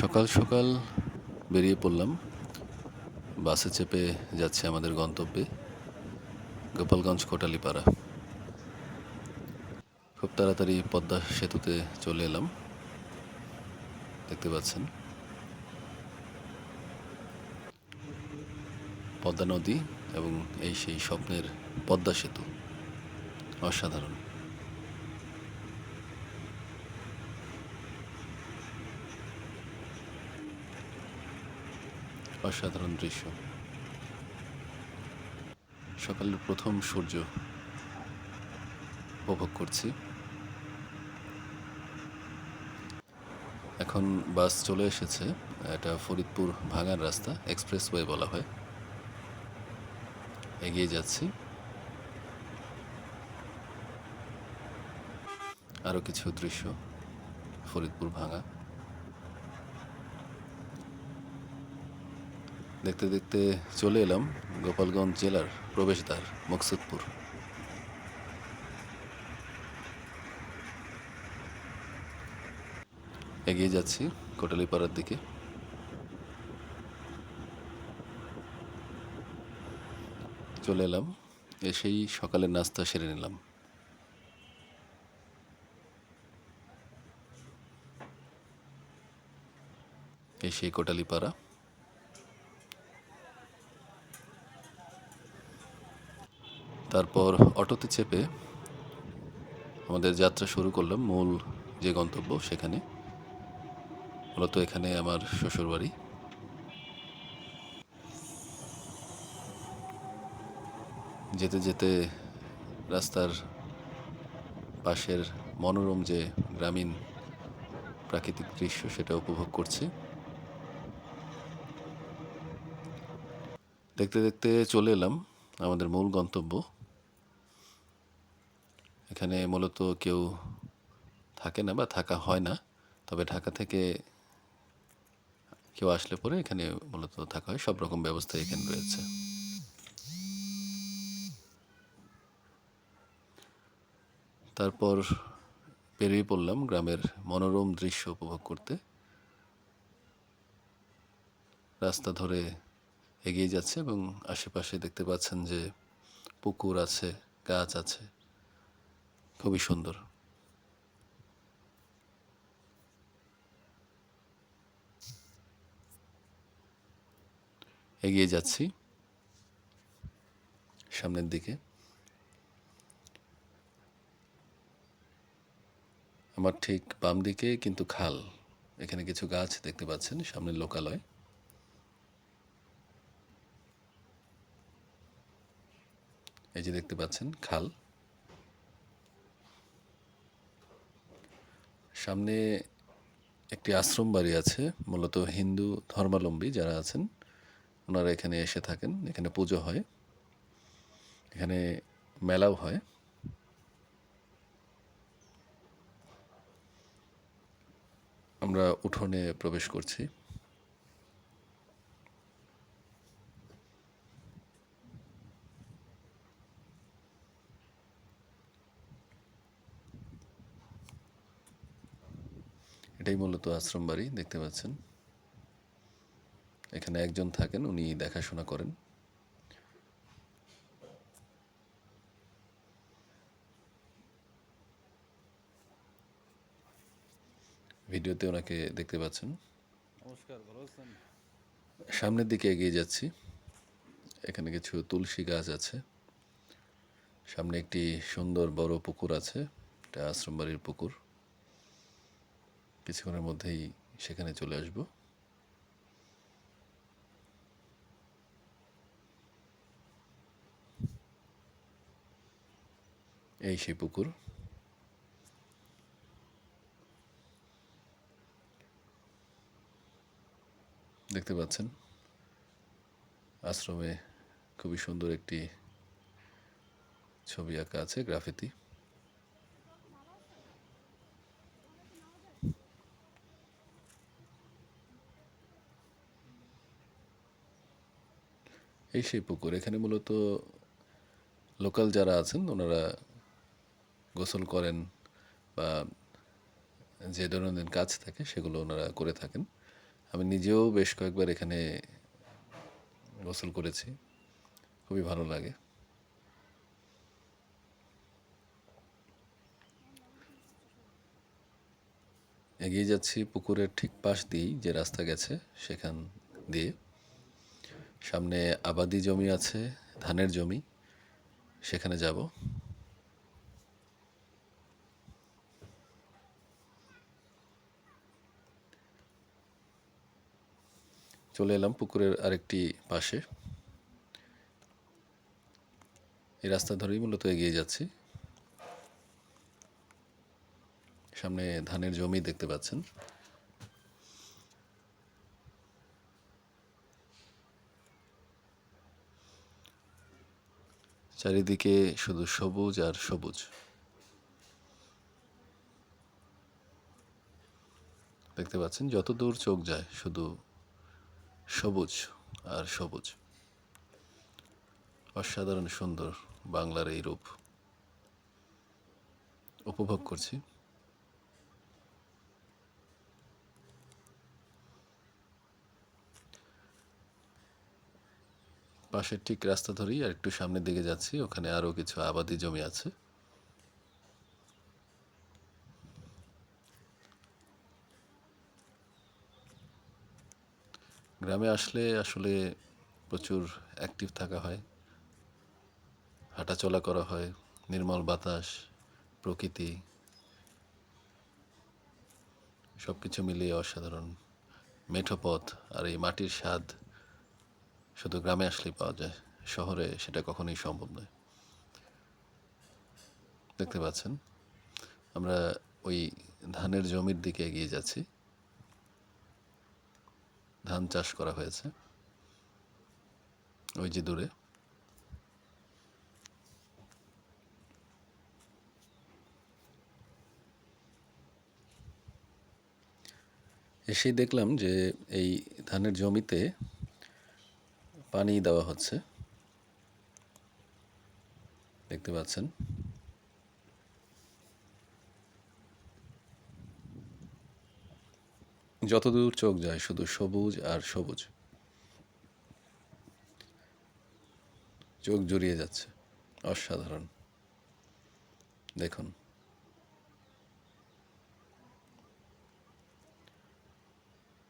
সকাল সকাল বেরিয়ে পড়লাম। বাসে চেপে যাচ্ছে আমাদের গন্তব্যে গোপালগঞ্জ কোটালিপাড়া। খুব তাড়াতাড়ি পদ্মা সেতুতে চলে এলাম। দেখতে পাচ্ছেন। পদ্মা নদী এবং এই সেই স্বপ্নের পদ্মা সেতু। অসাধারণ। অসাধারণ দৃশ্য। সকালের প্রথম সূর্য উপভোগ করছি। এখন বাস চলে এসেছে, এটা ফরিদপুর ভাঙার রাস্তা, এক্সপ্রেসওয়ে বলা হয়। এগিয়ে যাচ্ছি। আরও কিছু দৃশ্য, ফরিদপুর ভাঙা। দেখতে দেখতে চলে এলাম গোপালগঞ্জ জেলার প্রবেশদ্বার, মকসুদপুর। এগিয়ে যাচ্ছি কোটালীপাড়ার দিকে। চলে এলাম, এসেই সকালের নাস্তা সেরে নিলাম। এসে কোটালীপাড়া। তারপর অটোতে চেপে আমাদের যাত্রা শুরু করলাম মূল যে গন্তব্য সেখানে। মূলত এখানে আমার শ্বশুরবাড়ি। যেতে যেতে রাস্তার পাশের মনোরম যে গ্রামীণ প্রাকৃতিক দৃশ্য সেটা উপভোগ করছি। দেখতে দেখতে চলে এলাম আমাদের মূল গন্তব্য। এখানে মূলত কেউ থাকে না বা থাকা হয় না। তবে ঢাকা থেকে কেউ আসলে পরে এখানে মূলত থাকা হয়। সব রকম ব্যবস্থা এখানে রয়েছে। তারপর বেরিয়ে পড়লাম গ্রামের মনোরম দৃশ্য উপভোগ করতে। রাস্তা ধরে এগিয়ে যাচ্ছে এবং আশেপাশে দেখতে পাচ্ছেন যে পুকুর আছে, গাছ আছে। খুবই সুন্দর। এগিয়ে যাচ্ছি। সামনের দিকে। আমার ঠিক বাম দিকে কিন্তু খাল। এখানে কিছু গাছ দেখতে পাচ্ছেন সামনে লোকালয়। এই যে দেখতে পাচ্ছেন, খাল। সামনে একটি আশ্রম বাড়ি আছে, মূলত হিন্দু ধর্মাবলম্বী যারা আছেন, ওনারা এখানে এসে থাকেন, এখানে পুজো হয়, এখানে মেলাও হয়। আমরা উঠোনে প্রবেশ করছি। এটাই মূলত আশ্রম বাড়ি দেখতে পাচ্ছেন। এখানে একজন থাকেন উনি দেখাশোনা করেন। ভিডিওতে ওনাকে দেখতে পাচ্ছেন। সামনের দিকে এগিয়ে যাচ্ছি। এখানে কিছু তুলসী গাছ আছে। সামনে একটি সুন্দর বড় পুকুর আছে এটা আশ্রম বাড়ির পুকুর। কিছুক্ষণের মধ্যেই সেখানে চলে আসব। এই সেই পুকুর। দেখতে পাচ্ছেন, আশ্রমে খুবই সুন্দর একটি ছবি আঁকা আছে, গ্রাফিতি। এই সেই পুকুর। এখানে মূলত লোকাল যারা আছেন, ওনারা গোসল করেন বা যে দৈনন্দিন কাজ থাকে সেগুলো ওনারা করে থাকেন। আমি নিজেও বেশ কয়েকবার এখানে গোসল করেছি। খুবই ভালো লাগে। এগিয়ে যাচ্ছি পুকুরের ঠিক পাশ দিয়েই যে রাস্তা গেছে সেখান দিয়ে। সামনে আবাদি জমি আছে, ধানের জমি। সেখানে যাব। চলে এলাম পুকুরের আরেকটি পাশে। এই রাস্তা ধরেই মূলত এগিয়ে যাচ্ছি। সামনে ধানের জমি দেখতে পাচ্ছেন। চারিদিকে শুধু সবুজ আর সবুজ। দেখতে পাচ্ছেন, যত দূর চোখ যায়, শুধু সবুজ আর সবুজ। অসাধারণ সুন্দর বাংলার এই রূপ। উপভোগ করছি। পাশের ঠিক রাস্তা ধরেই আর একটু সামনের দিকে যাচ্ছি, ওখানে আরও কিছু আবাদি জমি আছে। গ্রামে আসলে আসলে প্রচুর অ্যাক্টিভ থাকা হয়। হাঁটাচলা করা হয়, নির্মল বাতাস, প্রকৃতি সব কিছু মিলিয়ে অসাধারণ। মেঠো পথ আর এই মাটির স্বাদ শুধু গ্রামে আসলেই পাওয়া যায়, শহরে সেটা কখনোই সম্ভব নয়। দেখতে পাচ্ছেন, আমরা ওই ধানের জমির দিকে এগিয়ে যাচ্ছি। ধান চাষ করা হয়েছে, ওই যে দূরে। এসেই দেখলাম যে এই ধানের জমিতে পানি দেওয়া হচ্ছে। দেখতে পাচ্ছেন। যতদূর চোখ যায় শুধু সবুজ আর সবুজ। চোখ জুড়িয়ে যাচ্ছে। অসাধারণ। দেখুন।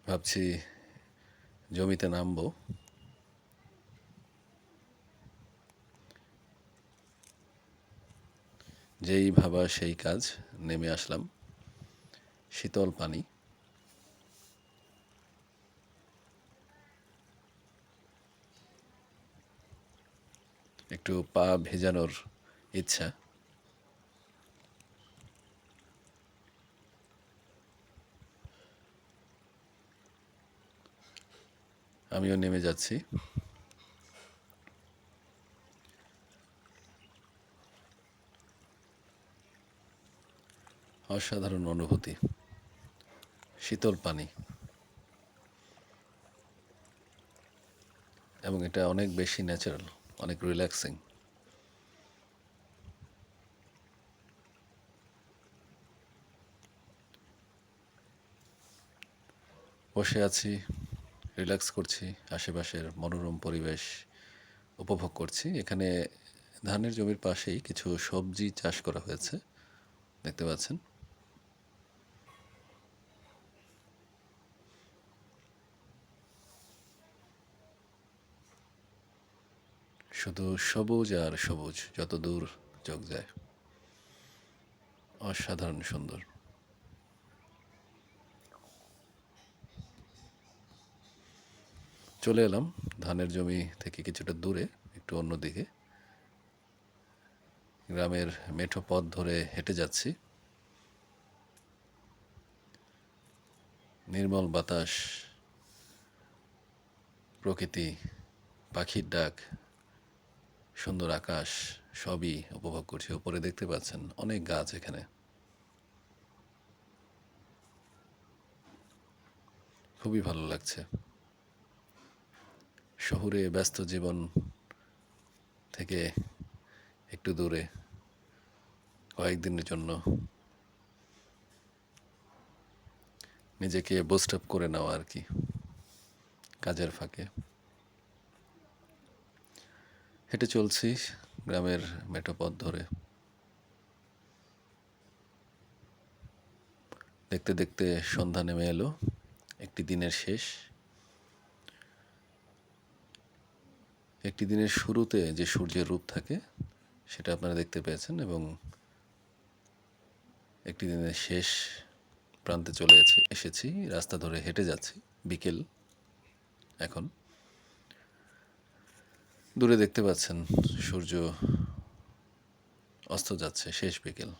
ভাবছি জমিতে নামবো। যেই ভাবা সেই কাজ নেমে আসলাম। শীতল পানি। একটু পা ভেজানোর ইচ্ছা। আমিও নেমে যাচ্ছি। অসাধারণ অনুভূতি। শীতল পানি। এবং এটা অনেক বেশি ন্যাচারাল অনেক রিল্যাক্সিং বসে আছি রিল্যাক্স করছি, আশেপাশের মনোরম পরিবেশ উপভোগ করছি। এখানে ধানের জমির পাশেই কিছু সবজি চাষ করা হয়েছে, দেখতে পাচ্ছেন। শুধু সবুজ আর সবুজ, যত দূর চোখ যায়। অসাধারণ সুন্দর। চলে এলাম ধানের জমি থেকে কিছুটা দূরে, একটু অন্যদিকে গ্রামের মেঠো পথ ধরে হেঁটে যাচ্ছি। নির্মল বাতাস, প্রকৃতি, পাখির ডাক। সুন্দর আকাশ, সবই উপভোগ করছি। উপরে দেখতে পাচ্ছেন অনেক গাছ এখানে। খুবই ভালো লাগছে। শহরে ব্যস্ত জীবন থেকে একটু দূরে, কয়েকদিনের জন্য নিজেকে বুস্ট আপ করে নেওয়া আর কি, কাজের ফাঁকে। হেঁটে চলছি গ্রামের মেঠো পথ ধরে। দেখতে দেখতে সন্ধ্যা নেমে এলো, একটি দিনের শেষ। একটি দিনের শুরুতে যে সূর্যের রূপ থাকে, সেটা আপনারা দেখতে পেয়েছেন এবং একটি দিনের শেষ প্রান্তে চলে এসেছি, রাস্তা ধরে হেঁটে যাচ্ছি, বিকেল এখন। দূরে দেখতে পাচ্ছেন সূর্য অস্ত যাচ্ছে শেষ বিকেল।